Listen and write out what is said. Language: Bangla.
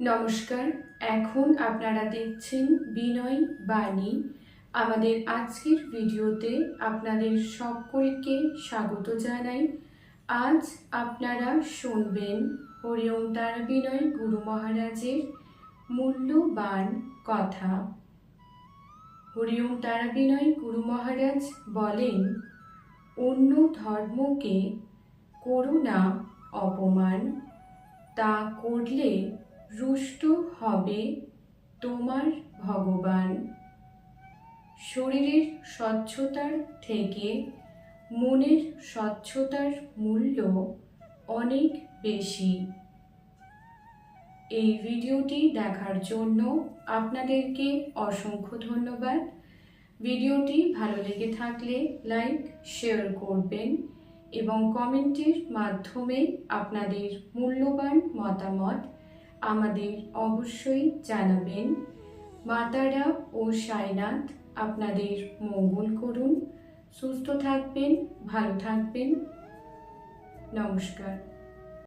নমস্কার, এখন আপনারা দেখছেন বিনয় বাণী। আমাদের আজকের ভিডিওতে আপনাদের সকলকে স্বাগত জানাই। আজ আপনারা শুনবেন হরিওম তারা বিনয় গুরু মহারাজের মূল্যবান কথা। হরিওম তারা বিনয় গুরু মহারাজ বলেন, অন্য ধর্মকে করুণা, অপমান, তা করলে রুষ্ট হবে তোমার ভগবান। শরীরের স্বচ্ছতার থেকে মনের স্বচ্ছতার মূল্য অনেক বেশি। এই ভিডিওটি দেখার জন্য আপনাদেরকে অসংখ্য ধন্যবাদ। ভিডিওটি ভালো লেগে থাকলে লাইক, শেয়ার করবেন এবং কমেন্টের মাধ্যমে আপনাদের মূল্যবান মতামত আমাদের অবশ্যই জানাবেন। মাতারা ও সাইনাথ আপনাদের মঙ্গল করুন। সুস্থ থাকবেন ভালো থাকবেন। নমস্কার।